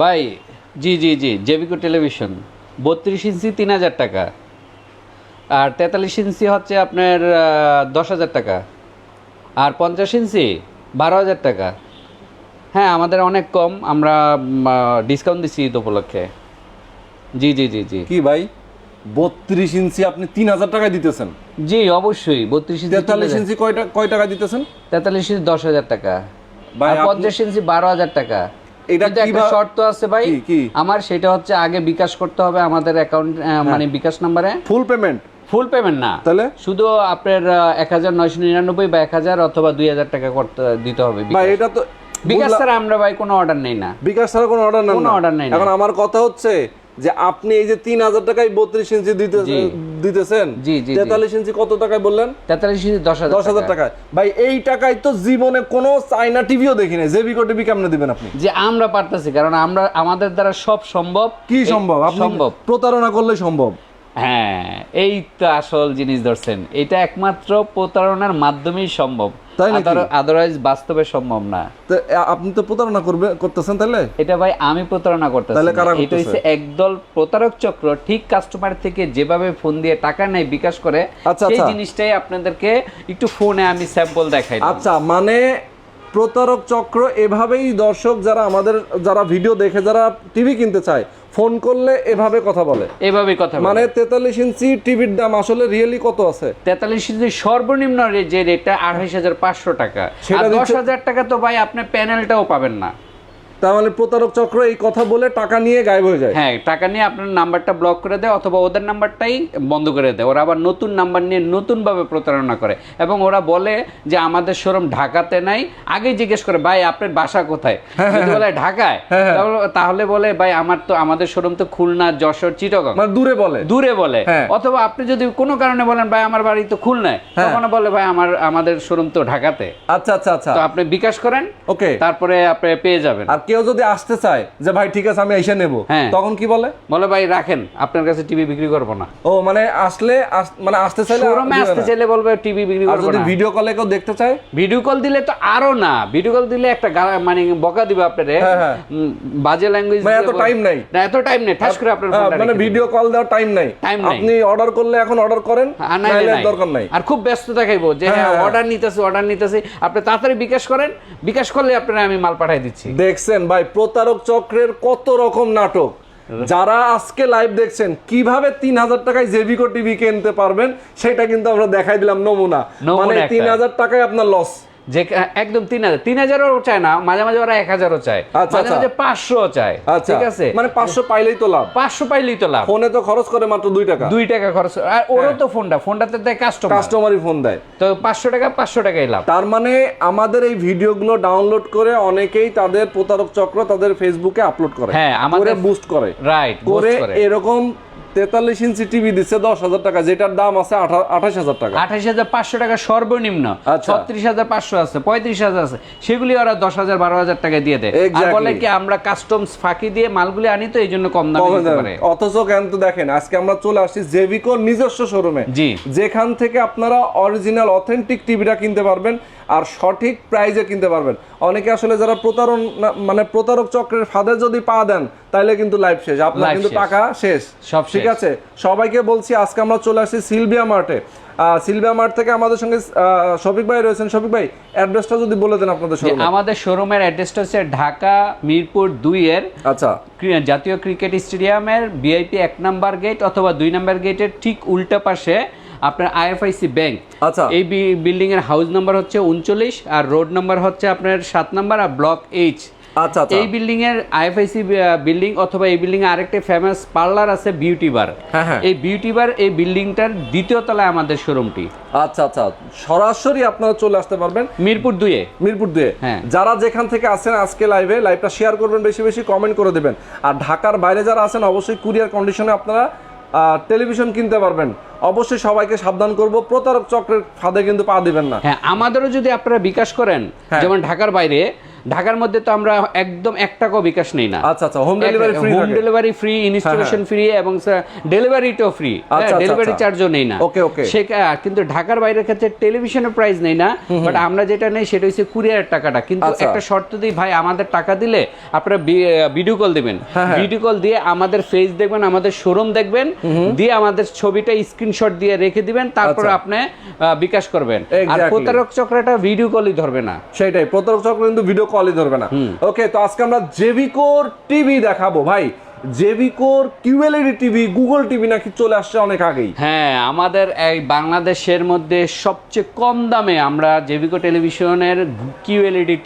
ভাই জি জি জি জেবিকো টেলিভিশন বত্রিশ ইঞ্চি তিন হাজার টাকা। আর তেতাল্লিশ ইঞ্চি হচ্ছে আপনার দশ হাজার টাকা। আর পঞ্চাশ ইঞ্চি বারো হাজার টাকা। হ্যাঁ আমাদের অনেক কম আমরা ডিসকাউন্ট দিচ্ছি ঈদ উপলক্ষে। জি জি জি জি। কি ভাই? বত্রিশ ইঞ্চি আপনি তিন হাজার টাকায় দিতেছেন? জি অবশ্যই বত্রিশ ইঞ্চি তেতাল্লিশ ইঞ্চি কয়টা কয় টাকা দিতেছেন? তেতাল্লিশ ইঞ্চি দশ হাজার টাকা। পঞ্চাশ ইঞ্চি বারো হাজার টাকা। এটা একটা শর্ত আছে ভাই। কি, কি? আমার সেটা হচ্ছে আগে বিকাশ করতে হবে আমাদের অ্যাকাউন্ট মানে বিকাশ নাম্বারে। ফুল পেমেন্ট ফুল পেমেন্ট না। তাহলে? শুধু আপনার এক হাজার নয়শো নিরানব্বই বা এক হাজার অথবা দুই হাজার টাকা করতে দিতে হবে ভাই এটা তো বিকাশ। ছাড়া আমরা ভাই কোনো অর্ডার নেই না। বিকাশ ছাড়া কোনো অর্ডার নেই কোনো অর্ডার নেই। এখন আমার কথা হচ্ছে যে আপনি এই যে তিন হাজার টাকায় বত্রিশ ইঞ্চি দিতে দিতেছেন। তেতাল্লিশ ইঞ্চি কত টাকায় বললেন? তেতাল্লিশ ইঞ্চি দশ হাজার দশ হাজার টাকায়। ভাই এই টাকায় তো জীবনে কোনো চাইনা টিভিও দেখি নাই জেবিকো টিভি কেমনে দিবেন আপনি? যে আমরা পারতেছি কারণ আমরা আমাদের দ্বারা সব সম্ভব। কি সম্ভব? সম্ভব। প্রতারণা করলে সম্ভব। হ্যাঁ এই তো আসল জিনিস ধরছেন। এটা একমাত্র প্রতারণার মাধ্যমেই সম্ভব। তাই? আদারওয়াইজ বাস্তবে সম্ভব না। তো আপনি তো প্রতারণা করবে করতেছেন তাহলে এটা ভাই আমি প্রতারণা করতেছি তাহলে কারা এটা হচ্ছে একদল প্রতারক চক্র ঠিক কাস্টমার থেকে যেভাবে ফোন দিয়ে টাকা নেয় বিকাশ করে আচ্ছা, সেই আচ্ছা। জিনিসটাই আপনাদেরকে একটু ফোনে আমি স্যাম্পল দেখাই আচ্ছা মানে প্রতারক চক্র এভাবেই দর্শক যারা আমাদের যারা ভিডিও দেখে যারা টিভি কিনতে চায় ফোন করলে এভাবে কথা বলে। এভাবে কথা মানে তেতাল্লিশ ইঞ্চি টিভির দাম আসলে রিয়েলি কত আছে? তেতাল্লিশ ইঞ্চি সর্বনিম্ন যে রেটটা আঠাইশ হাজার পাঁচশো টাকা। দশ হাজার টাকা তো ভাই আপনি প্যানেলটাও পাবেন না। মানে প্রতারক চক্র এই কথা বলে টাকা নিয়ে গায়েব হয়ে যায়। হ্যাঁ টাকা নিয়ে আপনার নাম্বারটা ব্লক করে দেয় অথবা ওদের নাম্বারটাই বন্ধ করে দেয়। ওরা আবার নতুন নাম্বার নিয়ে নতুনভাবে প্রতারণা করে এবং ওরা বলে যে আমাদের শোরুম ঢাকাতে নাই। আগেই জিজ্ঞেস করে ভাই আপনার বাসা কোথায়? যদি বলে ঢাকায় তাহলে- তাহলে বলে ভাই আমার তো আমাদের শোরুম তো খুলনা যশোর চিটাগং। মানে দূরে বলে। দূরে বলে। হ্যাঁ। অথবা আপনি যদি কোনো কারণে বলেন ভাই আমার বাড়ি তো খুলনায় তখন বলে ভাই আমার আমাদের শোরুম তো ঢাকাতে। আচ্ছা আচ্ছা আচ্ছা। তো আপনি বিকাশ করেন। ওকে। তারপরে আপনি পেয়ে যাবেন। আর কেউ যদি আসতে চায় যে ভাই ঠিক আছে আমি এসে নেব হ্যাঁ। তখন কি বলে? বলে ভাই রাখেন আপনার কাছে টিভি বিক্রি করব না। ও মানে আসলে মানে আসতে চাইলে শোরুমে আসতে চাইলে বলবে টিভি বিক্রি করব যদি ভিডিও কলে কেউ দেখতে চায়? ভিডিও কল দিলে তো আরও না। ভিডিও কল দিলে একটা মানে বকা দিবে আপনারে। হ্যাঁ, হ্যাঁ। বাজে ল্যাঙ্গুয়েজ মানে এত time নাই। না এত টাইম নেই। ঠাস করে আপনার ফোনটা মানে ভিডিও কল দেওয়ার টাইম নাই। Time নাই। আপনি অর্ডার করলে এখন অর্ডার করেন নাইলে দরকার নাই। আর খুব ব্যস্ত দেখাইবো যে হ্যাঁ। অর্ডার নিতেছি অর্ডার নিতেছি। আপনি তাড়াতাড়ি বিকাশ করেন। বিকাশ করলে আপনারা আমি মাল পাঠাই দিচ্ছি। দেখছেন? ভাই প্রতারক চক্রের কত রকম নাটক। যারা আজকে লাইভ দেখছেন কীভাবে তিন হাজার টাকায় জেভিকো টিভি কিনতে পারবেন সেটা কিন্তু আমরা দেখাই দিলাম নমুনা। নমুনা মানে তিন হাজার টাকায় আপনার লস যে একদম তিন হাজার। তিন হাজারও চায় না মাঝে মাঝে ওরা এক হাজারও চায়। আচ্ছা, মাঝে আচ্ছা। মাঝে পাঁচশো চায় আচ্ছা ঠিক আছে? মানে পাঁচশো পাইলেই তো লাভ। পাঁচশো পাইলেই তো লাভ। ফোনে তো খরচ করে মাত্র দুই টাকা। দুই টাকা খরচ আর ওরও হ্যাঁ। তো ফোনটা ফোনটাতে দেয় কাস্টমার কাস্টমারই ফোন দেয়। তো পাঁচশো টাকা পাঁচশো টাকাই লাভ। তার মানে আমাদের এই ভিডিওগুলো ডাউনলোড করে অনেকেই তাদের প্রতারক চক্র তাদের ফেসবুকে আপলোড করে। হ্যাঁ, আমাদের- বুস্ট করে। রাইট করে। এরকম তেতাল্লিশ ইঞ্চি টিভি দিচ্ছে দশ হাজার টাকা যেটার দাম আছে আঠাশ হাজার টাকা। আঠাশ হাজার পাঁচশো টাকা সর্বনিম্ন। আচ্ছা। ছত্রিশ হাজার পাঁচশো আছে পঁয়ত্রিশ হাজার আছে। সেগুলি ওরা দশ হাজার বারো হাজার টাকা দিয়ে দেয়। বলে কি আমরা কাস্টমস ফাঁকি দিয়ে মালগুলি আনি তো এই জন্য কম দামে অথচ কেন তো দেখেন আজকে আমরা চলে আসছি জেভিকো নিজস্ব শোরুমে জি। যেখান থেকে আপনারা অরিজিনাল অথেন্টিক টিভিটা কিনতে পারবেন। আর সঠিক প্রাইজে কিনতে পারবেন। অনেকে আসলে যারা প্রতারণ মানে প্রতারক চক্রের ফাঁদে যদি পা দেন তাহলে কিন্তু লাইফ শেষ। আপনার কিন্তু টাকা শেষ। সব ঠিক আছে? সবাইকে বলছি আজকে আমরা চলে আসছি সিলভিয়া মার্টে। সিলভিয়া মার্ট থেকে আমাদের সঙ্গে শফিক ভাই রয়েছেন। শফিক ভাই অ্যাড্রেসটা যদি বলে দেন আপনাদের শোরুমে আমাদের শোরুমের অ্যাড্রেসটা হচ্ছে ঢাকা মিরপুর দুই এর আচ্ছা। জাতীয় ক্রিকেট স্টেডিয়ামের বিআইপি এক নাম্বার গেট অথবা দুই নাম্বার গেটের ঠিক উল্টা পাশে আপনার আইএফআইসি ব্যাংক। আচ্ছা। এই বিল্ডিং এর হাউস নাম্বার হচ্ছে উনচল্লিশ আর রোড নাম্বার হচ্ছে আপনার সাত নাম্বার আর ব্লক এইচ আচ্ছা আচ্ছা। এই বিল্ডিং এর আইএফআইসি বিল্ডিং অথবা এই বিল্ডিং এ আরেকটা ফেমাস পার্লার আছে বিউটি বার হ্যাঁ, হ্যাঁ। এই বিউটি বার এই বিল্ডিংটার দ্বিতীয় তলায় আমাদের শোরুমটি আচ্ছা আচ্ছা। সরাসরি আপনারা চলে আসতে পারবেন। মিরপুর দুয়ে মিরপুর দুয়ে হ্যাঁ। যারা যেখান থেকে আছেন আজকে লাইভে লাইভটা শেয়ার করবেন বেশি বেশি কমেন্ট করে দেবেন। আর ঢাকার বাইরে যারা আছেন অবশ্যই কুরিয়ার কন্ডিশনে আপনারা টেলিভিশন কিনতে পারবেন অবশ্যই সবাইকে সাবধান করব প্রতারক চক্রের ফাঁদে কিন্তু পা দিবেন না হ্যাঁ আমাদেরও যদি আপনারা বিকাশ করেন হ্যাঁ। যেমন ঢাকার বাইরে ঢাকার মধ্যে তো আমরা একদম এক টাকাও বিকাশ নেই না আচ্ছা আচ্ছা home delivery free home delivery free installation free এবং ডেলিভারিটাও ফ্রি ডেলিভারি। চার্জও নেই না Okay, okay. সে কিন্তু ঢাকার বাইরের ক্ষেত্রে টেলিভিশনের প্রাইস নেই না বাট আমরা যেটা নেই সেটা হচ্ছে কুরিয়ার টাকাটা কিন্তু আচ্ছা। একটা শর্ত দিই ভাই আমাদের টাকা দিলে আপনারা ভিডিও কল দিবেন হ্যাঁ, হ্যাঁ। ভিডিও কল দিয়ে আমাদের ফেস দেখবেন আমাদের শোরুম দেখবেন দিয়ে আমাদের ছবিটা স্ক্রিনশট দিয়ে রেখে দিবেন তারপরে আচ্ছা। আপনি বিকাশ করবেন আর. প্রতারক চক্রটা ভিডিও কলই ধরবে না সেটাই প্রতারক চক্র কিন্তু ভিডিও কলই ধরবে না। ওকে তো আজকে আমরা জেভিকোর টিভি দেখাবো। ভাই জেভিকোর কিউএলইডি টিভি গুগল টিভি নাকি চলে আসছে অনেক আগেই হ্যাঁ আমাদের এই বাংলাদেশের মধ্যে সবচেয়ে কম দামে আমরা জেভিকো টেলিভিশনের কিউএলইডি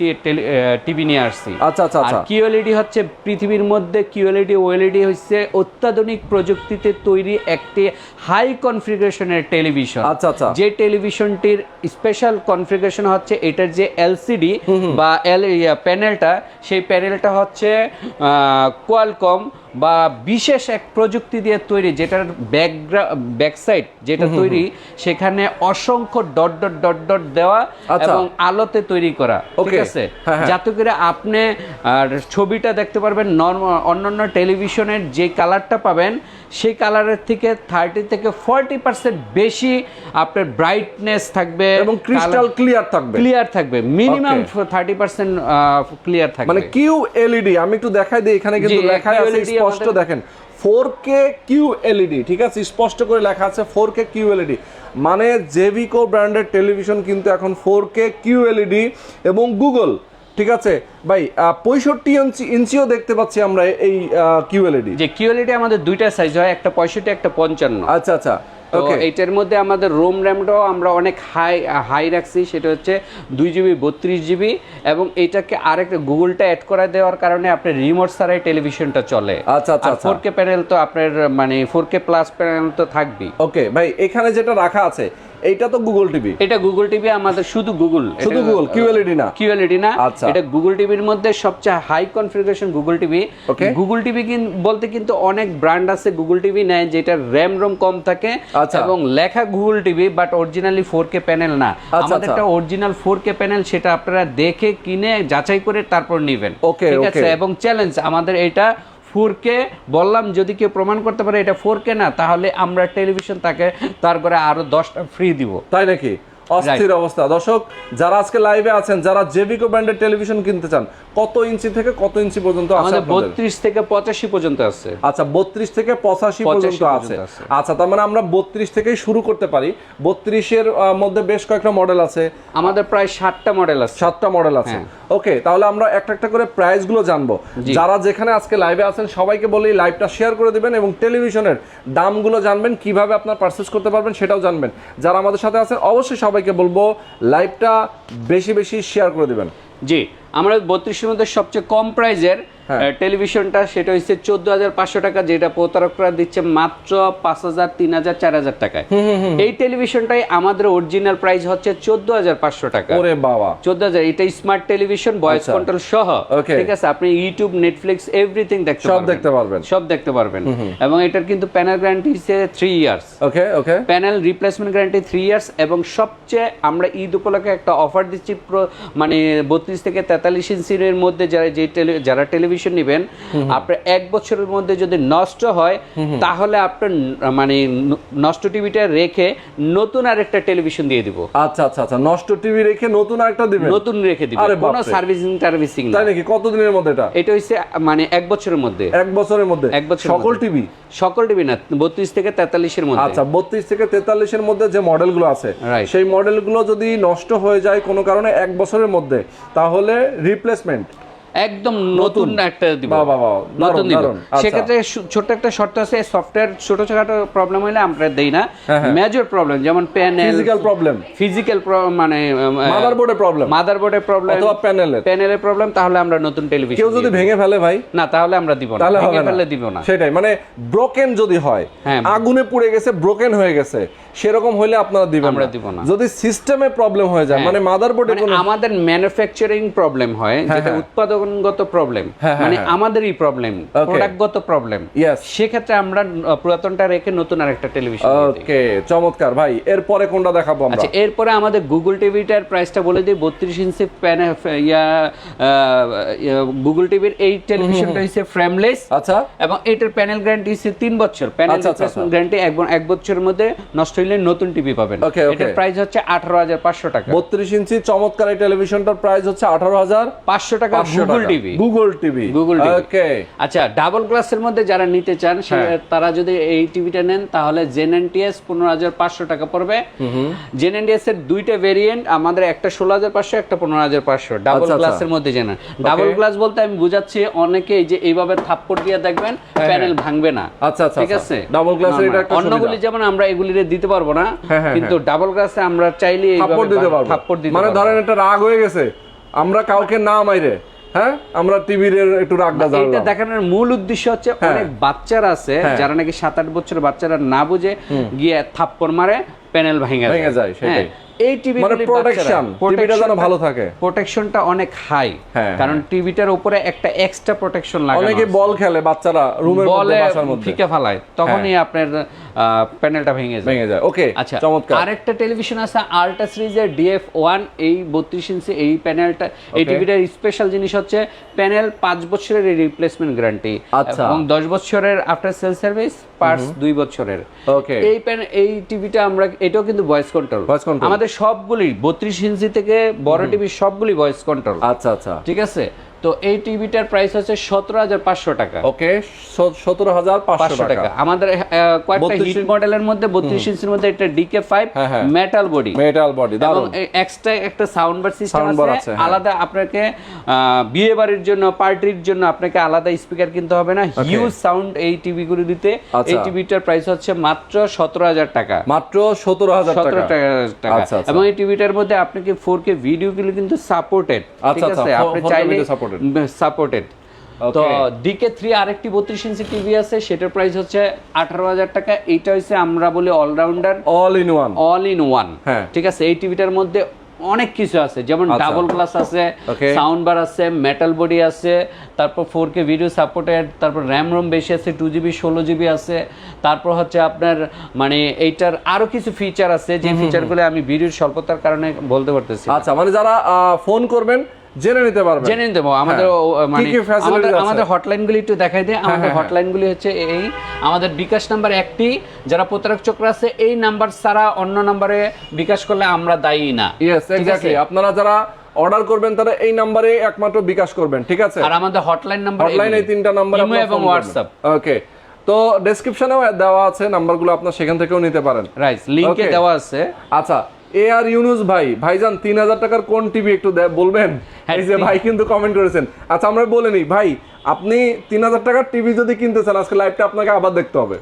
টিভি নিয়ে আসছি আচ্ছা, আচ্ছা, আর আচ্ছা। কিউএলইডি হচ্ছে পৃথিবীর মধ্যে কিউএলইডি ওএলইডি হচ্ছে অত্যাধুনিক প্রযুক্তিতে তৈরি একটি হাই কনফিগারেশনের টেলিভিশন আচ্ছা, আচ্ছা। যে টেলিভিশনটির স্পেশাল কনফিগারেশন হচ্ছে এটার যে এলসিডি বা এল প্যানেলটা সেই প্যানেলটা হচ্ছে কোয়ালকম বা বিশেষ এক প্রযুক্তি দিয়ে তৈরি যেটার ব্যাক ব্যাকসাইড যেটা তৈরি সেখানে অসংখ্য ডট ডট ডট ডট দেওয়া আচ্ছা। এবং আলোতে তৈরি করা ঠিক আছে হ্যাঁ, হ্যাঁ। যাতে করে আপনি আর ছবিটা দেখতে পারবেন নর্মাল অন্যান্য টেলিভিশনের যে কালারটা পাবেন সেই কালারের থেকে থার্টি থেকে ফর্টি পার্সেন্ট বেশি আপনার ব্রাইটনেস থাকবে এবং ক্রিস্টাল ক্লিয়ার থাকবে। ক্লিয়ার থাকবে মিনিমাম. থার্টি পার্সেন্ট ক্লিয়ার থাকবে। মানে কিউ এলইডি আমি একটু দেখাই দিই এখানে কিন্তু লেখা আছে QLED স্পষ্ট দেখেন ফোর কে কিউ এলইডি ঠিক আছে? স্পষ্ট করে লেখা আছে ফোর কে কিউ এলইডি মানে জেভিকো ব্র্যান্ডের টেলিভিশন কিন্তু এখন ফোর কে কিউ এলইডি এবং গুগল ঠিক আছে? ভাই পঁয়ষট্টি ইঞ্চি ইঞ্চিও দেখতে পাচ্ছি আমরা এই কিউএলইডি যে কিউএলইডি আমাদের দুইটা সাইজ হয় একটা পঁয়ষট্টি একটা পঞ্চান্ন। আচ্ছা আচ্ছা। তো ওকে এইটার মধ্যে আমাদের রোম র্যামটাও আমরা অনেক হাই হাই রাখছি সেটা হচ্ছে দুই জিবি বত্রিশ জিবি এবং এইটাকে আরেকটা গুগলটা অ্যাড করে দেওয়ার কারণে আপনার রিমোট ছাড়াই টেলিভিশনটা চলে আচ্ছা, আচ্ছা। ফোর কে প্যানেল তো আপনার মানে ফোর কে প্লাস প্যানেল তো থাকবেই ওকে ভাই এখানে যেটা রাখা আছে এইটা তো গুগল টিভি এটা গুগল টিভি আমাদের শুধু গুগল শুধু Google, QLED না? কিউএলইডি না আচ্ছা। এটা গুগল টিভির মধ্যে সবচেয়ে high configuration Google TV. Google TV বলতে কিন্তু অনেক ব্র্যান্ড আছে গুগল টিভি নেয় যেটা র্যাম রোম কম থাকে আচ্ছা। এবং লেখা Google TV but originally four K panel না। আমাদের আমাদেরটা অরিজিনাল ফোর কে প্যানেল সেটা আপনারা দেখে কিনে যাচাই করে তারপর নেবেন। ওকে ঠিক আছে? এবং চ্যালেঞ্জ আমাদের এটা ফোর কে বললাম যদি কেউ প্রমাণ করতে পারে এটা ফোর কে না তাহলে আমরা টেলিভিশন তাকে তারপরে আরও দশটা ফ্রি দিব। তাই নাকি? অস্থির অবস্থা। দর্শক যারা আজকে লাইভে আছেন যারা জেভিকো ব্র্যান্ডের টেলিভিশন কিনতে চান কত ইঞ্চি থেকে কত ইঞ্চি পর্যন্ত আছে বত্রিশ থেকে পঁচাশি পর্যন্ত আছে। আচ্ছা বত্রিশ থেকে পঁচাশি পর্যন্ত আছে। আচ্ছা তার মানে আমরা বত্রিশ থেকেই শুরু করতে পারি। বত্রিশের মধ্যে বেশ কয়েকটা মডেল আছে। আমাদের প্রায় ষাটটা মডেল আছে। সাতটা মডেল আছে। হ্যাঁ। ওকে তাহলে আমরা একটা একটা করে প্রাইসগুলো জানব। যারা যেখানে আজকে লাইভে আছেন সবাইকে বলি লাইভটা শেয়ার করে দিবেন এবং টেলিভিশনের দামগুলো জানবেন কীভাবে আপনার পারচেস করতে পারবেন সেটাও জানবেন। যারা আমাদের সাথে আছেন অবশ্যই সবাইকে বলব লাইভটা বেশি বেশি শেয়ার করে দেবেন জি, আমরা বত্রিশের মধ্যে সবচেয়ে কম প্রাইজের। টেলিভিশনটা সেটা হচ্ছে চোদ্দ হাজার পাঁচশো টাকা যেটা প্রতারকরা দিচ্ছে মাত্র পাঁচ হাজার তিন হাজার চার হাজার টাকায়। এই টেলিভিশনটাই আমাদের অরিজিনাল প্রাইস হচ্ছে চোদ্দ হাজার পাঁচশো টাকা। ওরে বাবা। চোদ্দ হাজার এটা স্মার্ট টেলিভিশন ভয়েস। কন্ট্রোল সহ. ঠিক আছে আপনি ইউটিউব নেটফ্লিক্স এভরিথিং দেখতে সব দেখতে পারবেন। সব দেখতে পারবেন। এবং এটার কিন্তু প্যানেল গ্যারান্টি হচ্ছে three years okay okay panel replacement guarantee three years এবং সবচেয়ে আমরা ঈদ উপলক্ষে একটা অফার দিচ্ছি মানে বত্রিশ থেকে তেতাল্লিশ ইঞ্চির মধ্যে যারা যে যারা টেলিভিশন নেবেন। আপনার এক বছরের মধ্যে যদি নষ্ট হয় তাহলে আপনার মানে নষ্ট টিভিটা রেখে নতুন আরেকটা টেলিভিশন দিয়ে দিব। আচ্ছা আচ্ছা আচ্ছা নষ্ট টিভি রেখে নতুন আরেকটা দিবেন? নতুন রেখে দিব আরে কোনো সার্ভিসিং টার্ভিসিং তাই নাকি? কতদিনের মধ্যে এটা? এটা হচ্ছে মানে এক বছরের মধ্যে। এক বছরের মধ্যে? এক বছর সকল টিভি? সকল টিভি না বত্রিশ থেকে তেতাল্লিশের মধ্যে। আচ্ছা বত্রিশ থেকে তেতাল্লিশের মধ্যে যে মডেলগুলো আছে. সেই মডেলগুলো যদি নষ্ট হয়ে যায় কোনো কারণে এক বছরের মধ্যে তাহলে রিপ্লেসমেন্ট একদম নতুন একটা দিব বাহ, বাহ, নতুন দিব আচ্ছা। সেক্ষেত্রে ছোট্ট একটা শর্ত আছে সফটওয়্যার ছোট ছোটখাটো প্রবলেম হলে আমরা দেই না হ্যাঁ, হ্যাঁ। মেজর প্রবলেম যেমন প্যানেল ফিজিক্যাল প্রবলেম ফিজিক্যাল মানে মাদারবোর্ডের প্রবলেম মাদারবোর্ডের প্রবলেম অথবা প্যানেলের প্যানেলের প্রবলেম তাহলে আমরা নতুন টেলিভিশন কেউ যদি ভেঙে ফেলে ভাই না তাহলে আমরা দিব না ভেঙে না ফেললে দিব না সেটাই মানে ব্রোকেন যদি হয় হ্যাঁ। আগুনে পুড়ে গেছে ব্রোকেন হয়ে গেছে সেরকম হলে আপনারা দিবেন আমরা। দিব না। যদি সিস্টেমে প্রবলেম হয়ে যায় হ্যাঁ। মানে মাদারবোর্ডে কোনো আমাদের ম্যানুফ্যাকচারিং প্রবলেম হয় যেটা হ্যাঁ। উৎপাদক পুরাতনগত প্রবলেম হ্যাঁ, হ্যাঁ, মানে হ্যাঁ। আমাদেরই প্রবলেম প্রোডাক্টগত প্রবলেম. সেক্ষেত্রে আমরা পুরাতনটা রেখে নতুন আরেকটা টেলিভিশন ওকে চমৎকার ভাই। এরপরে কোনটা দেখাবো আমরা? আচ্ছা এরপরে আমাদের গুগল টিভিটার প্রাইসটা বলে দিই বত্রিশ ইঞ্চি প্যানে ইয়া গুগল টিভির এই টেলিভিশনটা হচ্ছে ফ্রেমলেস আচ্ছা। এবং এটার প্যানেল গ্যারান্টি হচ্ছে তিন বছর। প্যানেল আচ্ছা, আচ্ছা, রিপ্লেসমেন্ট গ্যারান্টি এক বছরের মধ্যে নষ্ট হলে নতুন টিভি পাবেন. এটার প্রাইস হচ্ছে আঠারো হাজার পাঁচশো টাকা। বত্রিশ ইঞ্চি চমৎকার এই টেলিভিশনটার প্রাইস হচ্ছে আঠারো হাজার পাঁচশো টাকা Google TV Google TV Google TV okay আচ্ছা ডাবল গ্লাসের মধ্যে যারা নিতে চান হ্যাঁ। তারা যদি এই টিভিটা নেন তাহলে জেনএনটিএস পনেরো হাজার পাঁচশো টাকা পড়বে জেনএনটিএস এর দুইটা ভেরিয়েন্ট আমাদের একটা ষোলো হাজার পাঁচশো একটা পনেরো হাজার পাঁচশো। ডাবল আচ্ছা, আচ্ছা। গ্লাসের মধ্যে জেনে ডাবল গ্লাস বলতে আমি বুঝাচ্ছি অনেকে এই যে এইভাবে থাপ্পড় দিয়ে দেখবেন প্যানেল ভাঙবে না। আচ্ছা, আচ্ছা, ঠিক আচ্ছা। আছে? Double glass এটা একটা অন্যগুলি যেমন আমরা এগুলি দিতে পারব না হ্যাঁ, হ্যাঁ, কিন্তু ডাবল গ্লাসে আমরা চাইলে থাপ্পড় দিতে পারব। থাপ্পড় দিতে মানে ধরেন একটা রাগ হয়ে গেছে আমরা কাউকে না মাইরে হ্যাঁ আমরা টিভির একটু রাগটা এটা দেখানোর মূল উদ্দেশ্য হচ্ছে হ্যাঁ। অনেক বাচ্চারা আছে হ্যাঁ। যারা নাকি সাত আট বছরের বাচ্চারা না বুঝে গিয়ে থাপ্পড় মারে প্যানেল ভেঙে ভেঙে যায়, সেটাই। এই টিভি মানে protection, টিভিটা যেন ভালো থাকে। প্রোটেকশনটা অনেক হাই হ্যাঁ, কারণ টিভিটার উপরে একটা এক্সট্রা প্রোটেকশন লাগানো অনেকে বল খেলে বাচ্চারা রুমের মধ্যে বাসার মধ্যে। হ্যাঁ। ফিকে ফালায় তখনই আপনার প্যানেলটা ভেঙে যায়। ভেঙে যায়। ওকে আচ্ছা চমৎকার। আরেকটা টেলিভিশন আছে আল্ট্রা সিরিজের ডিএফ ওয়ান এই বত্রিশ ইঞ্চি এই প্যানেলটা এই টিভিটার স্পেশাল জিনিস হচ্ছে প্যানেল পাঁচ বছরের রিপ্লেসমেন্ট গ্যারান্টি আচ্ছা। এবং দশ বছরের আফটার সেল সার্ভিস পার্টস দুই বছরের। ওকে এই প্যান এই টিভিটা আমরা এটাও কিন্তু ভয়েস কন্ট্রোল Voice control। আমাদের সবগুলি বত্রিশ ইঞ্চি থেকে বড় টিভি সবগুলি ভয়েস কন্ট্রোল আচ্ছা আচ্ছা। ঠিক আছে? তো এই টিভিটার প্রাইস হচ্ছে সতেরো হাজার পাঁচশো টাকা। ওকে সতেরো হাজার পাঁচশো টাকা। আমাদের কয়েকটা হিট মডেলের মধ্যে বত্রিশ ইঞ্চির মধ্যে একটা DK five. Metal body metal body এবং এক্সট্রা একটা সাউন্ড বার সিস্টেম আছে। হ্যাঁ। আলাদা আপনাকে বিয়ে বাড়ির জন্য পার্টির জন্য আপনাকে আলাদা স্পিকার কিনতে হবে না। হিউজ সাউন্ড এই টিভি গুলো দিতে। আচ্ছা। এই টিভিটার প্রাইস হচ্ছে মাত্র সতেরো হাজার টাকা। মাত্র সতেরো হাজার সতেরো টাকা। আচ্ছা, আচ্ছা। এবং এই টিভিটার মধ্যে আপনাকে ফোর কে ভিডিওগুলো কিন্তু সাপোর্টেড আচ্ছা, ঠিক আছে? আপনি চাইলে। সাপোর্টেড তো ডিকে থ্রি আরেকটি বত্রিশ ইঞ্চি টিভি আছে সেটার প্রাইস হচ্ছে আঠারো হাজার টাকা। এইটা হচ্ছে আমরা বলি all rounder all in one all in one. ঠিক আছে এই টিভিটার মধ্যে অনেক কিছু আছে যেমন আচ্ছা। ডাবল গ্লাস আছে সাউন্ড বার আছে মেটাল বডি আছে তারপর ফোর কে ভিডিও সাপোর্টেড তারপর র্যাম রোম বেশি আছে টু জিবি ষোলো জিবি আছে তারপর হচ্ছে আপনার মানে এইটার আরও কিছু ফিচার আছে যে ফিচারগুলো আমি ভিডিওর স্বল্পতার কারণে বলতে পারতেছি আচ্ছা মানে যারা ফোন করবেন জেনে নিতে পারবেন। জেনে নিতে পারব। আমাদের হ্যাঁ। মানে আমাদের হটলাইনগুলি একটু দেখাই দেয় আমাদের হ্যাঁ, হটলাইনগুলি হচ্ছে এই আমাদের বিকাশ নাম্বার একটি। যারা প্রতারক চক্র আছে এই নাম্বার ছাড়া অন্য নাম্বারে বিকাশ করলে আমরা দায়ী না। ইয়েস? এক্স্যাক্টলি আপনারা যারা অর্ডার করবেন তারা এই নাম্বারে একমাত্র বিকাশ করবেন ঠিক আছে? আর আমাদের হটলাইন নাম্বার হটলাইন এই তিনটা নাম্বার এবং হোয়াটসঅ্যাপ ওকে তো ডেসক্রিপশনেও দেওয়া আছে নাম্বারগুলো আপনার সেখান থেকেও নিতে পারেন। রাইট লিংকে দেওয়া আছে। আচ্ছা এ আর ইউনুস ভাই ভাইজান তিন হাজার টাকার কোন টিভি একটু বলবেন? হ্যাঁ, এই যে ভাই কিন্তু কমেন্ট করেছেন। আচ্ছা আমরা বলে নিই ভাই আপনি তিন হাজার টাকার টিভি যদি কিনতে চান আজকে লাইভটা আপনাকে আবার দেখতে হবে।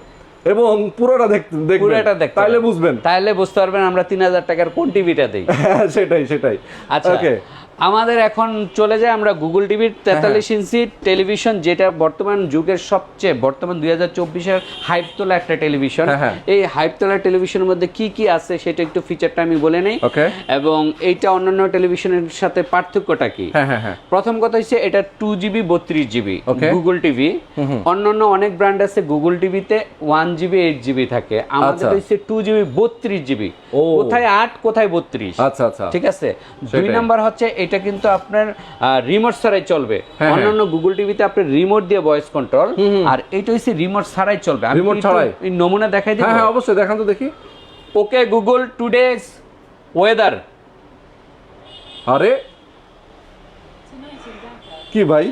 এবং পুরোটা দেখতে পুরোটা দেখতে তাইলে বুঝবেন। তাহলে বুঝতে পারবেন আমরা তিন হাজার টাকার কোন টিভিটা দিই। সেটাই সেটাই। আচ্ছা। ওকে আমাদের এখন চলে যায় আমরা গুগল টিভির তেতাল্লিশ ইঞ্চি টেলিভিশন যেটা বর্তমান যুগের সবচেয়ে বর্তমান দুই হাজার চব্বিশের হাইপ তোলা একটা টেলিভিশন হ্যাঁ, হ্যাঁ। এই হাইপ তোলা টেলিভিশনের মধ্যে কি কি আছে সেটা একটু ফিচারটা আমি বলে নেই। এবং এইটা অন্যান্য টেলিভিশনের সাথে পার্থক্যটা কি? হ্যাঁ হ্যাঁ হ্যাঁ। প্রথম কথা হচ্ছে এটা টু জিবি বত্রিশ জিবি গুগল টিভি অন্যান্য অনেক ব্র্যান্ড আছে গুগল টিভিতে ওয়ান জিবি এইট জিবি থাকে। আমাদের আচ্ছা। হচ্ছে টু জিবি বত্রিশ জিবি কোথায় আট কোথায় বত্রিশ? আচ্ছা আচ্ছা। ঠিক আছে? দুই। নাম্বার হচ্ছে এটা কিন্তু আপনার রিমোট ছাড়াই চলবে। হ্যাঁ। অন্যান্য গুগল টিভিতে আপনি রিমোট দিয়ে ভয়েস কন্ট্রোল আর এটা হচ্ছে রিমোট ছাড়াই চলবে। একটু ছাড়াই? এই নমুনা দেখাই দিই। হ্যাঁ হ্যাঁ অবশ্যই দেখান তো দেখি। ওকে গুগল টুডেজ ওয়েদার আরে কি ভাই?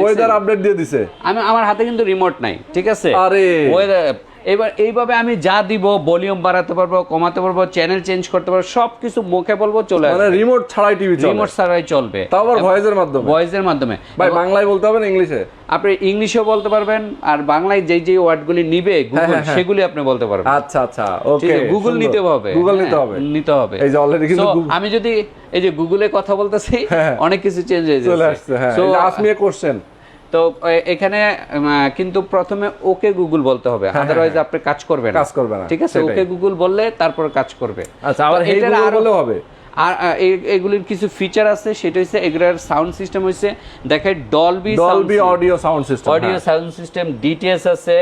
ওয়েদার আপডেট দিয়ে দিছে। আমি আমার হাতে কিন্তু রিমোট নাই ঠিক আছে? আরে। ওয়েদার এবার এইভাবে আমি যা দিব ভলিউম বাড়াতে পারব কমাতে পারব চ্যানেল চেঞ্জ করতে পারব সবকিছু মুখে বলব চলে মানে রিমোট ছাড়াই টিভি চলে। রিমোট ছাড়াই চলবে। তাও আবার ভয়েসের মাধ্যমে? ভয়েসের মাধ্যমে। ভাই বাংলায় বলতে হবে না ইংলিশে? আপনি ইংলিশেও বলতে পারবেন আর বাংলায় যেই যেই ওয়ার্ডগুলি নিবে গুগল হ্যাঁ, হ্যাঁ। সেগুলি আপনি বলতে পারবেন। আচ্ছা আচ্ছা ওকে গুগল নিতে হবে। গুগল নিতে হ্যাঁ, হবে। নিতে হবে। এই যে already কিন্তু আমি যদি এই যে গুগলে কথা বলতেছি হ্যাঁ। অনেক কিছু চেঞ্জ হয়ে চলে যাচ্ছে। আসছে হ্যাঁ। আসমিয়া কোশ্চেন তো এখানে কিন্তু প্রথমে ওকে গুগল বলতে হবে। আদারওয়াইজ আপনি কাজ করবেন হ্যাঁ, কাজ করবে না, ঠিক আছে? ওকে গুগল বললে তারপর কাজ করবে। আচ্ছা আবার এটার আরো- হবে। আর এগুলির কিছু ফিচার আছে সেটা হচ্ছে এগ্রার সাউন্ড সিস্টেম হচ্ছে দেখে Dolby Dolby audio sound system audio sound system DTS আছে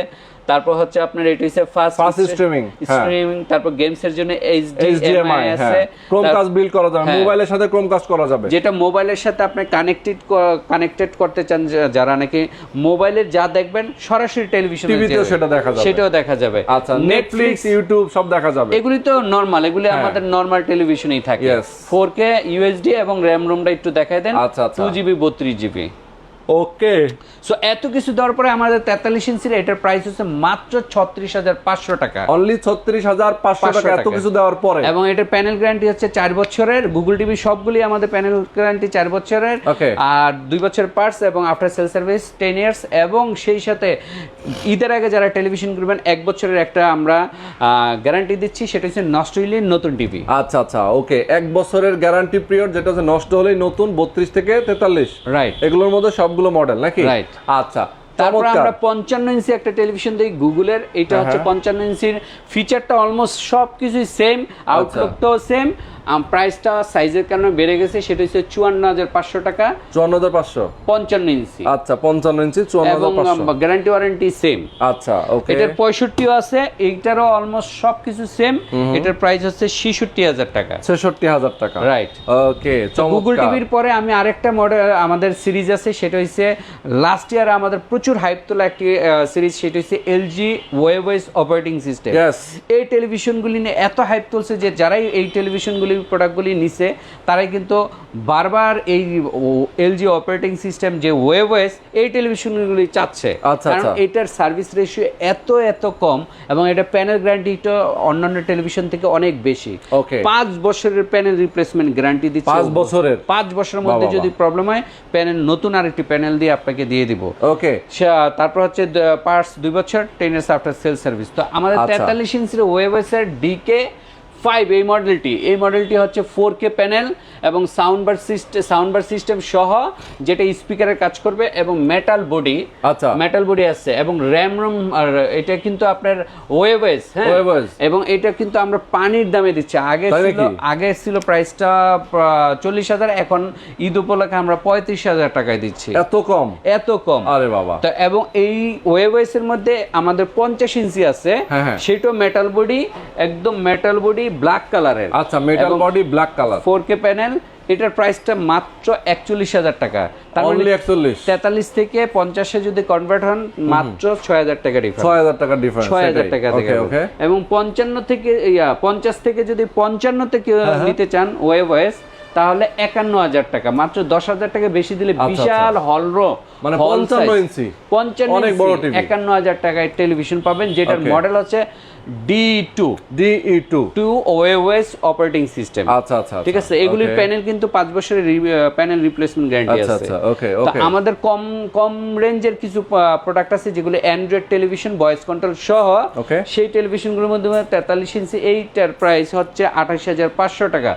তারপর হচ্ছে আপনার এটা হচ্ছে ফাস্ট streaming, হ্যাঁ। স্ট্রিমিং তারপর গেমস এর জন্য এইচডিএমআই আছে হ্যাঁ ক্রোমকাস্ট বিল্ড করা যাবে হ্যাঁ। মোবাইলের সাথে ক্রোমকাস্ট করা যাবে যেটা মোবাইলের সাথে আপনি কানেক্টেড কানেক্টেড করতে চান যারা নাকি মোবাইলের যা দেখবেন সরাসরি টেলিভিশনে টিভিতেও সেটা দেখা যাবে। সেটাও দেখা যাবে আচ্ছা নেটফ্লিক্স ইউটিউব সব দেখা যাবে এগুলি তো নরমাল এগুলি আমাদের নরমাল টেলিভিশনেই থাকে হ্যাঁ। Yes. ফোর কে ইউএসডি এবং র্যাম রোমটা একটু দেখাই দেন আচ্ছা, আচ্ছা। টু জিবি বত্রিশ জিবি ওকে সো এত কিছু দেওয়ার পরে আমাদের তেতাল্লিশ ইঞ্চির এটার প্রাইস হচ্ছে মাত্র ছত্রিশ হাজার পাঁচশো টাকা। অনলি ছত্রিশ হাজার পাঁচশো টাকা এত কিছু দেওয়ার পরে। এবং এটার প্যানেল গ্যারান্টি হচ্ছে চার বছরের। গুগল টিভি সবগুলি আমাদের প্যানেল গ্যারান্টি চার বছরের. আর দুই বছরের পার্টস এবং after sale service ten years এবং সেই সাথে ঈদের আগে যারা টেলিভিশন করবেন এক বছরের একটা আমরা গ্যারান্টি দিচ্ছি। সেটা হচ্ছে নষ্ট হইলে নতুন টিভি আচ্ছা আচ্ছা ওকে এক বছরের গ্যারান্টি পিরিয়ড যেটা হচ্ছে নষ্ট হলেই নতুন বত্রিশ থেকে তেতাল্লিশ। রাইট এগুলোর মধ্যে সবগুলো মডেল নাকি Right. আচ্ছা তারপর আমরা পঞ্চান্ন ইঞ্চি একটা টেলিভিশন দিই গুগলের এটা হচ্ছে হ্যাঁ। পঞ্চান্ন ইঞ্চির ফিচারটা অলমোস্ট সব কিছুই সেম। আউটলুকটাও সেম প্রাইসটা সাইজের কারণে বেড়ে গেছে সেটা হচ্ছে চুয়ান্ন হাজার পাঁচশো টাকা। চুয়ান্ন হাজার পাঁচশো? পঞ্চান্ন ইঞ্চি। আচ্ছা পঞ্চান্ন ইঞ্চি চুয়ান্ন এবং গ্যারান্টি ওয়ারেন্টি সেম আচ্ছা ওকে এটার পঁয়ষট্টিও আছে এইটারও অলমোস্ট সবকিছু সেম এটার প্রাইস হচ্ছে ছেষট্টি হাজার টাকা। ছেষট্টি হাজার টাকা। রাইট ওকে গুগল টিভির পরে আমি আরেকটা মডেল আমাদের সিরিজ আছে সেটা হচ্ছে লাস্ট ইয়ার আমাদের প্রচুর হাইপ তোলা একটি সিরিজ সেটা হচ্ছে এলজি ওয়েবওয়েস অপারেটিং সিস্টেম. এই টেলিভিশনগুলি নিয়ে এত হাইপ তুলছে যে যারাই এই টেলিভিশনগুলি প্রোডাক্টগুলি নিছে তারাই কিন্তু বারবার এই এলজি অপারেটিং সিস্টেম যে ওয়েবওয়েস এই টেলিভিশনগুলি চাচ্ছে আচ্ছা, কারণ আচ্ছা। এটার সার্ভিস রেশিও এত এত কম এবং এটা প্যানেল গ্যারান্টিটা অন্যান্য টেলিভিশন থেকে অনেক বেশি Okay. পাঁচ বছরের প্যানেল রিপ্লেসমেন্ট গ্যারান্টি দিচ্ছে পাঁচ বছরের? পাঁচ বছরের মধ্যে যদি প্রবলেম হয় প্যানেল নতুন আরেকটি প্যানেল দিয়ে আপনাকে দিয়ে দিব ওকে তারপর হচ্ছে পার্টস দুই বছর ten years after sale service তো আমাদের আচ্ছা। তেতাল্লিশ ইঞ্চির ওয়েবসাইট ডিকে ফাইভ এই মডেলটি এই মডেলটি হচ্ছে ফোর কে প্যানেল এবং sound bar system sound bar system সহ যেটা স্পিকারের কাজ করবে এবং মেটাল বডি আচ্ছা। মেটাল বডি আছে এবং র্যাম রোম আর এটা কিন্তু আপনার ওয়েবএস হ্যাঁ? এবং এটা কিন্তু আমরা পানির দামে দিচ্ছি। আগে ছিল? আগে ছিল প্রাইসটা চল্লিশ হাজার এখন ঈদ উপলক্ষে আমরা পঁয়ত্রিশ হাজার টাকায় দিচ্ছি। এত কম? এত কম। আরে বাবা। তো এবং এই ওয়েবওয়েস এর মধ্যে আমাদের পঞ্চাশ ইঞ্চি আছে হ্যাঁ, হ্যাঁ। সেটাও মেটাল বডি একদম মেটাল বডি ব্ল্যাক কালারের আচ্ছা metal body black colour four K panel এটার প্রাইসটা মাত্র একচল্লিশ হাজার টাকা। মানে একচল্লিশ। তেতাল্লিশ থেকে পঞ্চাশে যদি কনভার্ট হন মাত্র ছয় হাজার টাকা ডিফারেন্স ছয় হাজার টাকা ডিফারেন্স ছয় হাজার টাকা থেকে এবং পঞ্চান্ন থেকে ইয়া পঞ্চাশ থেকে যদি পঞ্চান্ন থেকে হ্যাঁ, নিতে চান ওয়েবওয়েস তাহলে একান্ন হাজার টাকা। মাত্র দশ হাজার টাকা বেশি দিলে আচ্ছা, বিশাল হলরো। মানে 55 ইঞ্চি। অনেক বড় টাকায় টেলিভিশন পাবেন যেটার মডেল হচ্ছে D two DE two two webOS operating system আচ্ছা আচ্ছা ঠিক আছে এগুলির প্যানেল কিন্তু বছরের প্যানেল রিপ্লেসমেন্ট গ্যারান্টি আছে। আচ্ছা ওকে ওকে আমাদের কম কম রেঞ্জের কিছু প্রোডাক্ট আছে যেগুলো অ্যান্ড্রয়েড টেলিভিশন ভয়েস কন্ট্রোল সহ. সেই টেলিভিশনগুলোর মধ্যে তেতাল্লিশ ইঞ্চি এইটার প্রাইস হচ্ছে আঠাশ হাজার পাঁচশো টাকা।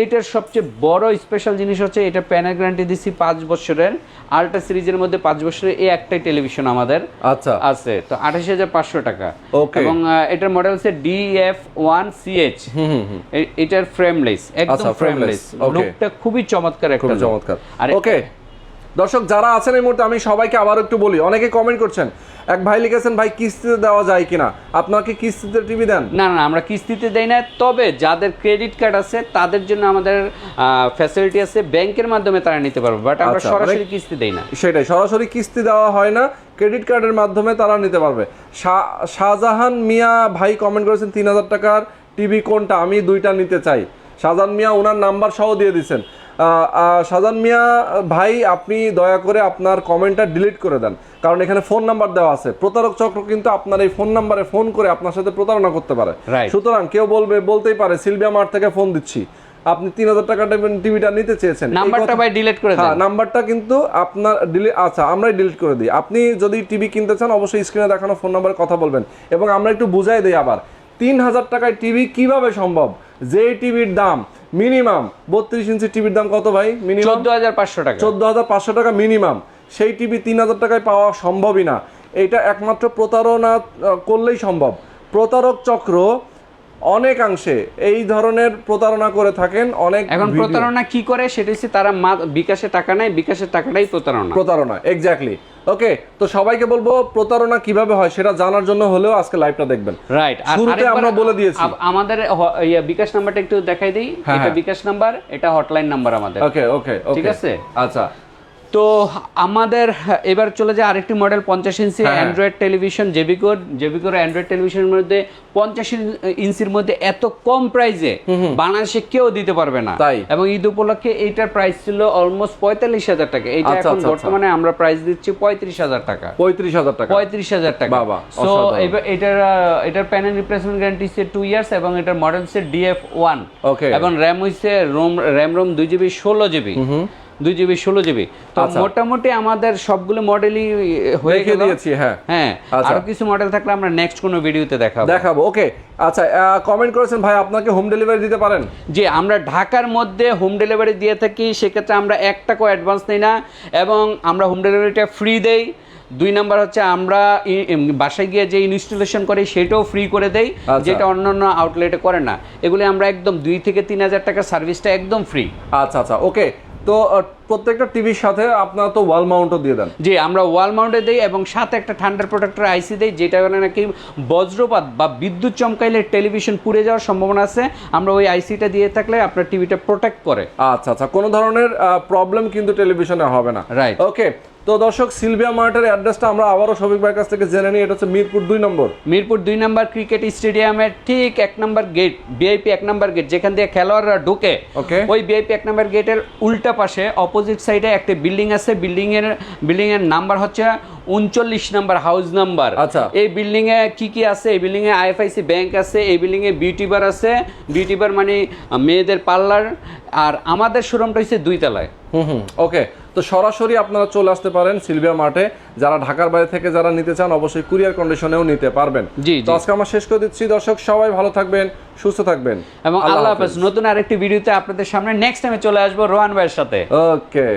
এইটার সবচেয়ে বড় স্পেশাল জিনিস হচ্ছে এটা প্যানেল গ্যারান্টি দিচ্ছি পাঁচ বছরের। আল্ট্রা সিরিজের মধ্যে পাঁচ বছরে এই একটাই টেলিভিশন আমাদের আচ্ছা। আছে। তো আঠাশ হাজার পাঁচশো টাকা। ওকে এবং এটার মডেল হচ্ছে D F one C H এটার ফ্রেমলেস একদম আচ্ছা, ফ্রেমলেস okay. লুকটা খুবই চমৎকার একটা চমৎকার। আর ওকে দর্শক যারা আছেন এই মুহূর্তে আমি সবাইকে আবার একটু বলি অনেকে কমেন্ট করছেন এক ভাই লিখেছেন ভাই কিস্তিতে দেওয়া যায় কিনা? আপনাকে কিস্তিতে টিভি দেন? না না আমরা কিস্তিতে দেই না তবে যাদের ক্রেডিট কার্ড আছে তাদের জন্য আমাদের ফ্যাসিলিটি আছে ব্যাংকের মাধ্যমে তারা নিতে পারবে বাট আমরা আচ্ছা, সরাসরি মানে- কিস্তি দেই না। সেটাই সরাসরি কিস্তি দেওয়া হয় না ক্রেডিট কার্ডের মাধ্যমে তারা নিতে পারবে। শাহজাহান মিয়া ভাই কমেন্ট করেছেন তিন হাজার টাকার টিভি কোনটা? আমি দুইটা নিতে চাই। শাহজাহান মিয়া ওনার নাম্বার সহ দিয়ে দিচ্ছেন শাহজাহান মিয়া ভাই আপনি দয়া করে আপনার কমেন্টটা ডিলিট করে দেন। কারণ এখানে ফোন নাম্বার দেওয়া আছে। প্রতারক চক্র কিন্তু আপনার এই ফোন নাম্বারে ফোন করে আপনার সাথে প্রতারণা করতে পারে। সুতরাং কেউ বলবে বলতেই পারে সিলভিয়া মার্ট থেকে ফোন দিচ্ছি। আপনি তিন হাজার টাকা টিভিটা নিতে চেয়েছেন। নাম্বারটা ভাই ডিলিট করে হ্যাঁ দেন নাম্বারটা কিন্তু আপনার ডিলিট আচ্ছা আমরাই ডিলিট করে দিই। আপনি যদি টিভি কিনতে চান অবশ্যই স্ক্রিনে দেখানো ফোন নাম্বারে কথা বলবেন। এবং আমরা একটু বুঝাই দিই আবার। তিন হাজার টাকায় টিভি কীভাবে সম্ভব? যে টিভির দাম মিনিমাম বত্রিশ ইঞ্চি টিভির দাম কত ভাই? মিনিমাম চোদ্দ হাজার পাঁচশো টাকা। চোদ্দ হাজার পাঁচশো টাকা মিনিমাম। সেই টিভি তিন হাজার টাকায় পাওয়া সম্ভবই না। এটা একমাত্র প্রতারণা করলেই সম্ভব। প্রতারক চক্র অনেকাংশে এই ধরনের প্রতারণা করে থাকেন অনেক এখন প্রতারণা কি করে? সেটা হচ্ছে তারা বিকাশে টাকা নেয় বিকাশের টাকাটাই প্রতারণা। প্রতারণা এক্স্যাক্টলি ওকে তো সবাইকে বলব প্রতারণা কীভাবে হয় সেটা জানার জন্য হলেও আজকে লাইভটা দেখবেন রাইট শুরুতে আমরা বলে দিয়েছি। আমাদের ইয়া, বিকাশ নাম্বারটা একটু দেখাই দিই হ্যাঁ, এটা হ্যাঁ। বিকাশ নাম্বার এটা হটলাইন নাম্বার আমাদের ওকে ওকে ওকে ঠিক আছে? আচ্ছা তো আমাদের এবার চলে যায় আরেকটি মডেল পঞ্চাশ ইঞ্চি। অ্যান্ড্রয়েড টেলিভিশন জেবিকোর জেবিকোর অ্যান্ড্রয়েড টেলিভিশনের মধ্যে পঞ্চাশ ইঞ্চির মধ্যে এত কম প্রাইসে বাংলাদেশে কেউ দিতে পারবে না। তাই? এবং ঈদ উপলক্ষে এইটার প্রাইস ছিল অলমোস্ট পঁয়তাল্লিশ হাজার টাকা। এইটা আচ্ছা, এখন আচ্ছা, আচ্ছা। বর্তমানে আমরা প্রাইস দিচ্ছি পঁয়ত্রিশ হাজার টাকা। পঁয়ত্রিশ হাজার টাকা। পঁয়ত্রিশ হাজার টাকা। বাবা, সো এবার এটার এটার প্যানেল রিপ্লেসমেন্ট গ্যারান্টি হচ্ছে টু ইয়ার্স এবং এটার মডেল হচ্ছে ডিএফ ওয়ান Okay. এবং র্যাম হচ্ছে রোম র্যাম রোম দুই জিবি ষোলো জিবি দুই জিবি ষোলো জিবি। তো আচ্ছা। মোটামুটি আমাদের সবগুলো মডেলই হয়ে গেল। দিয়েছি হ্যাঁ। হ্যাঁ আচ্ছা। আরও কিছু মডেল থাকলে আমরা নেক্সট কোনো ভিডিওতে দেখাবো। দেখাবো ওকে আচ্ছা কমেন্ট করেছেন ভাই আপনাকে হোম ডেলিভারি দিতে পারেন? যে আমরা ঢাকার মধ্যে হোম ডেলিভারি দিয়ে থাকি সেক্ষেত্রে আমরা এক টাকাও অ্যাডভান্স নিই না এবং আমরা হোম ডেলিভারিটা ফ্রি দেই। দুই নাম্বার হচ্ছে আমরা বাসায় গিয়ে যে ইনস্টলেশন করি সেটাও ফ্রি করে দেই আচ্ছা। যেটা অন্যান্য আউটলেটে করে না। এগুলি আমরা একদম দুই থেকে তিন হাজার টাকার সার্ভিসটা একদম ফ্রি আচ্ছা আচ্ছা ওকে তো প্রত্যেকটা টিভির সাথে আপনারা তো ওয়াল মাউন্টও দিয়ে দেন। জি আমরা ওয়াল মাউন্টে দিই এবং সাথে একটা ঠান্ডার প্রোটেক্টর আইসি দিই যেটা নাকি বজ্রপাত বা বিদ্যুৎ চমকাইলে টেলিভিশন পুড়ে যাওয়ার সম্ভাবনা আছে। আমরা ওই আইসিটা দিয়ে থাকলে আপনার টিভিটা প্রোটেক্ট করে। আচ্ছা আচ্ছা। কোনো ধরনের প্রবলেম কিন্তু টেলিভিশনে হবে না। রাইট ওকে তো দর্শক সিলভিয়া মার্টের অ্যাড্রেসটা আমরা আবারও শফিক ভাইয়ের কাছ থেকে জেনে নিই। এটা হচ্ছে মিরপুর দুই নম্বর। মিরপুর দুই নম্বর ক্রিকেট স্টেডিয়ামের ঠিক এক নম্বর গেট বিআইপি এক নম্বর গেট যেখান দিয়ে খেলোয়াড়রা ঢুকে ওকে। ওই বিআইপি এক নম্বর গেটের উল্টা পাশে অপোজিট সাইডে একটা বিল্ডিং আছে। বিল্ডিং এর বিল্ডিং এর নাম্বার হচ্ছে উনচল্লিশ নাম্বার হাউস নাম্বার আচ্ছা। এই বিল্ডিং এ কি কি আছে? এই বিল্ডিং এ আইএফআইসি ব্যাংক আছে এই বিল্ডিং এ বিউটি বার আছে। বিউটি বার মানে মেয়েদের পার্লার আর আমাদের শোরুমটা হচ্ছে দুই তলায় হুম হুম ওকে। তো সরাসরি আপনারা চলে আসতে পারেন সিলভিয়া মাঠে যারা ঢাকার বাইরে থেকে যারা নিতে চান অবশ্যই কুরিয়ার কন্ডিশনেও নিতে পারবেন। জি, তো আজকে আমরা শেষ করে দিচ্ছি। দর্শক সবাই ভালো থাকবেন সুস্থ থাকবেন। এবং আল্লাহ হাফেজ। নতুন আরেকটি ভিডিওতে আপনাদের সামনে নেক্সট টাইমে চলে আসব রোহান ভাইয়ের সাথে। ওকে।